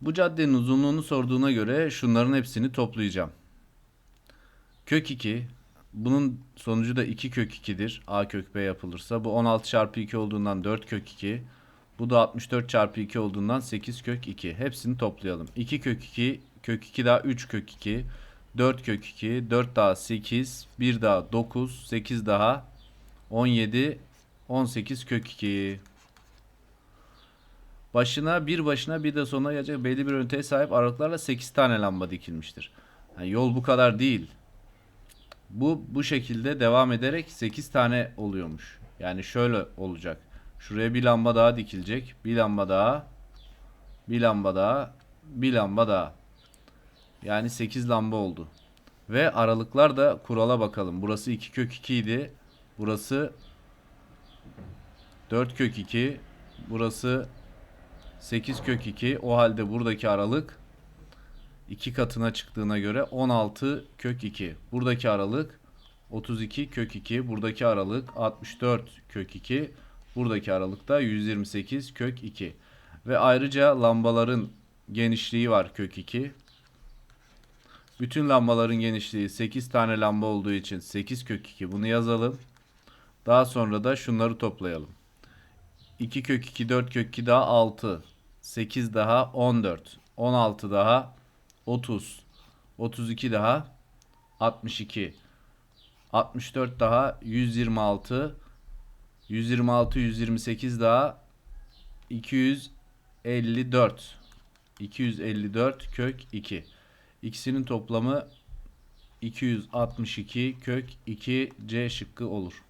Bu caddenin uzunluğunu sorduğuna göre şunların hepsini toplayacağım. Kök 2. Bunun sonucu da 2 kök 2'dir. A kök B yapılırsa. Bu 16 çarpı 2 olduğundan 4 kök 2. Bu da 64 çarpı 2 olduğundan 8 kök 2. Hepsini toplayalım. 2 kök 2, kök 2 daha 3 kök 2. 4 kök 2, 4 daha 8, 1 daha 9, 8 daha 17, 18 kök 2. Başına bir başına bir de sonuna gelecek belli bir üniteye sahip aralıklarla 8 tane lamba dikilmiştir. Yani yol bu kadar değil. Bu bu şekilde devam ederek 8 tane oluyormuş. Yani şöyle olacak. Şuraya bir lamba daha dikilecek. Bir lamba daha. Bir lamba daha. Bir lamba daha. Yani 8 lamba oldu. Ve aralıklar da kurala bakalım. Burası 2 kök 2 idi. Burası 4 kök 2. Burası 8 kök 2. O halde buradaki aralık 2 katına çıktığına göre 16 kök 2. Buradaki aralık 32 kök 2. Buradaki aralık 64 kök 2. Buradaki aralık da 128 kök 2. Ve ayrıca lambaların genişliği var kök 2. Bütün lambaların genişliği 8 tane lamba olduğu için 8 kök 2 bunu yazalım. Daha sonra da şunları toplayalım. 2 kök 2 4 kök 2 daha 6. 8 daha 14. 16 daha 30. 32 daha 62. 64 daha 126. 126 128 daha 254. 254 kök 2. İkisinin toplamı 262 kök 2 C şıkkı olur.